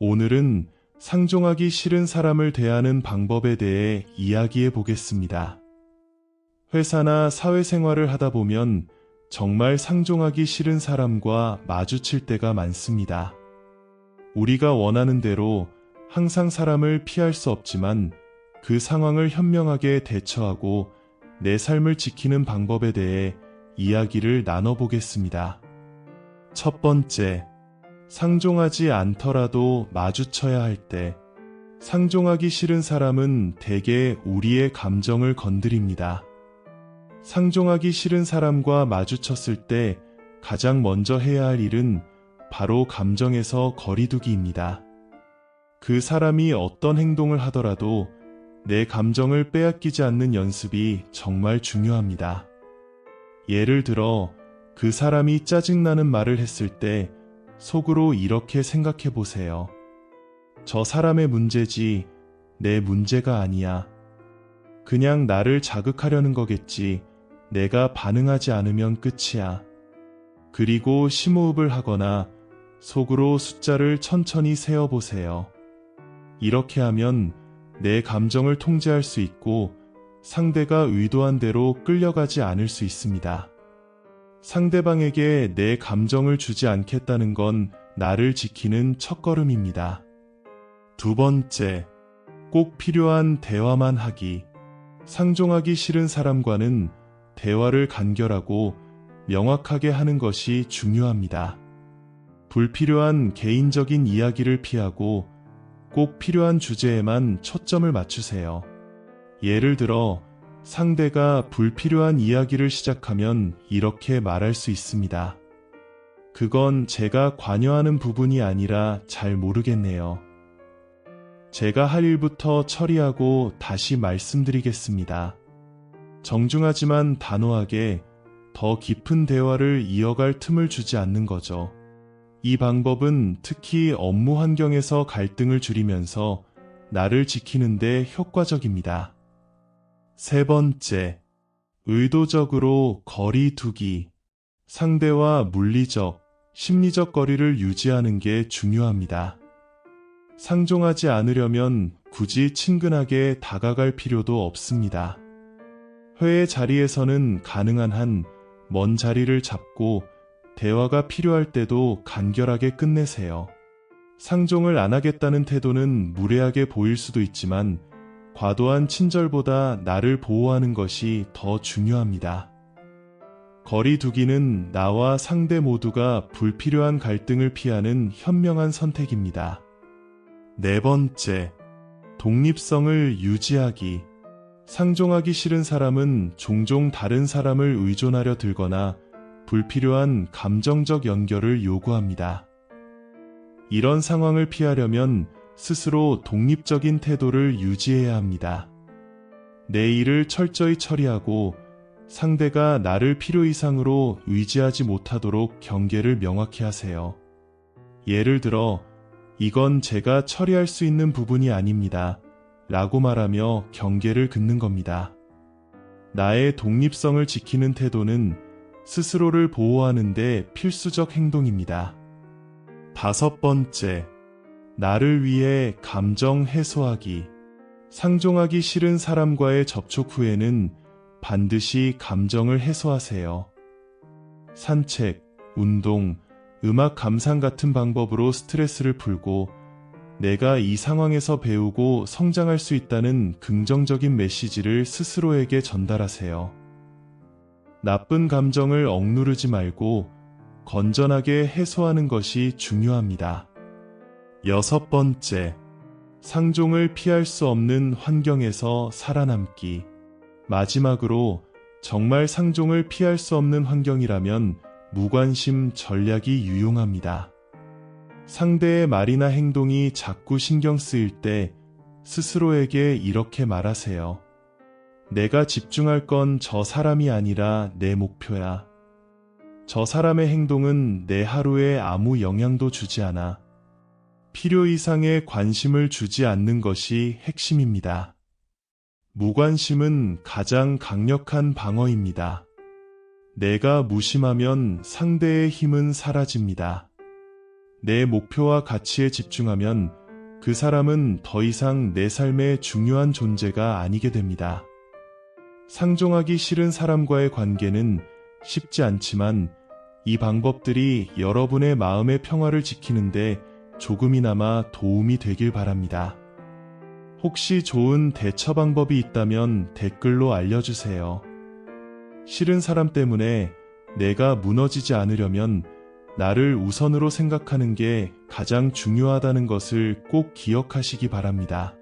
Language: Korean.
오늘은 상종하기 싫은 사람을 대하는 방법에 대해 이야기해 보겠습니다. 회사나 사회생활을 하다 보면 정말 상종하기 싫은 사람과 마주칠 때가 많습니다. 우리가 원하는 대로 항상 사람을 피할 수 없지만 그 상황을 현명하게 대처하고 내 삶을 지키는 방법에 대해 이야기를 나눠보겠습니다. 첫 번째, 상종하지 않더라도 마주쳐야 할 때, 상종하기 싫은 사람은 대개 우리의 감정을 건드립니다. 상종하기 싫은 사람과 마주쳤을 때 가장 먼저 해야 할 일은 바로 감정에서 거리두기입니다. 그 사람이 어떤 행동을 하더라도 내 감정을 빼앗기지 않는 연습이 정말 중요합니다. 예를 들어 그 사람이 짜증나는 말을 했을 때 속으로 이렇게 생각해 보세요. 저 사람의 문제지 내 문제가 아니야. 그냥 나를 자극하려는 거겠지. 내가 반응하지 않으면 끝이야. 그리고 심호흡을 하거나 속으로 숫자를 천천히 세어보세요. 이렇게 하면 내 감정을 통제할 수 있고 상대가 의도한 대로 끌려가지 않을 수 있습니다. 상대방에게 내 감정을 주지 않겠다는 건 나를 지키는 첫걸음입니다. 두 번째, 꼭 필요한 대화만 하기. 상종하기 싫은 사람과는 대화를 간결하고 명확하게 하는 것이 중요합니다. 불필요한 개인적인 이야기를 피하고 꼭 필요한 주제에만 초점을 맞추세요. 예를 들어 상대가 불필요한 이야기를 시작하면 이렇게 말할 수 있습니다. 그건 제가 관여하는 부분이 아니라 잘 모르겠네요. 제가 할 일부터 처리하고 다시 말씀드리겠습니다. 정중하지만 단호하게 더 깊은 대화를 이어갈 틈을 주지 않는 거죠. 이 방법은 특히 업무 환경에서 갈등을 줄이면서 나를 지키는데 효과적입니다. 세 번째, 의도적으로 거리 두기. 상대와 물리적, 심리적 거리를 유지하는 게 중요합니다. 상종하지 않으려면 굳이 친근하게 다가갈 필요도 없습니다. 회의 자리에서는 가능한 한 먼 자리를 잡고 대화가 필요할 때도 간결하게 끝내세요. 상종을 안 하겠다는 태도는 무례하게 보일 수도 있지만 과도한 친절보다 나를 보호하는 것이 더 중요합니다. 거리 두기는 나와 상대 모두가 불필요한 갈등을 피하는 현명한 선택입니다. 네 번째, 독립성을 유지하기. 상종하기 싫은 사람은 종종 다른 사람을 의존하려 들거나 불필요한 감정적 연결을 요구합니다. 이런 상황을 피하려면 스스로 독립적인 태도를 유지해야 합니다. 내 일을 철저히 처리하고 상대가 나를 필요 이상으로 의지하지 못하도록 경계를 명확히 하세요. 예를 들어, 이건 제가 처리할 수 있는 부분이 아닙니다. 라고 말하며 경계를 긋는 겁니다. 나의 독립성을 지키는 태도는 스스로를 보호하는데 필수적 행동입니다. 다섯 번째, 나를 위해 감정 해소하기. 상종하기 싫은 사람과의 접촉 후에는 반드시 감정을 해소하세요. 산책, 운동, 음악 감상 같은 방법으로 스트레스를 풀고 내가 이 상황에서 배우고 성장할 수 있다는 긍정적인 메시지를 스스로에게 전달하세요. 나쁜 감정을 억누르지 말고 건전하게 해소하는 것이 중요합니다. 여섯 번째, 상종을 피할 수 없는 환경에서 살아남기. 마지막으로 정말 상종을 피할 수 없는 환경이라면 무관심 전략이 유용합니다. 상대의 말이나 행동이 자꾸 신경 쓰일 때 스스로에게 이렇게 말하세요. 내가 집중할 건 저 사람이 아니라 내 목표야. 저 사람의 행동은 내 하루에 아무 영향도 주지 않아. 필요 이상의 관심을 주지 않는 것이 핵심입니다. 무관심은 가장 강력한 방어입니다. 내가 무심하면 상대의 힘은 사라집니다. 내 목표와 가치에 집중하면 그 사람은 더 이상 내 삶의 중요한 존재가 아니게 됩니다. 상종하기 싫은 사람과의 관계는 쉽지 않지만 이 방법들이 여러분의 마음의 평화를 지키는데 조금이나마 도움이 되길 바랍니다. 혹시 좋은 대처 방법이 있다면 댓글로 알려주세요. 싫은 사람 때문에 내가 무너지지 않으려면 나를 우선으로 생각하는 게 가장 중요하다는 것을 꼭 기억하시기 바랍니다.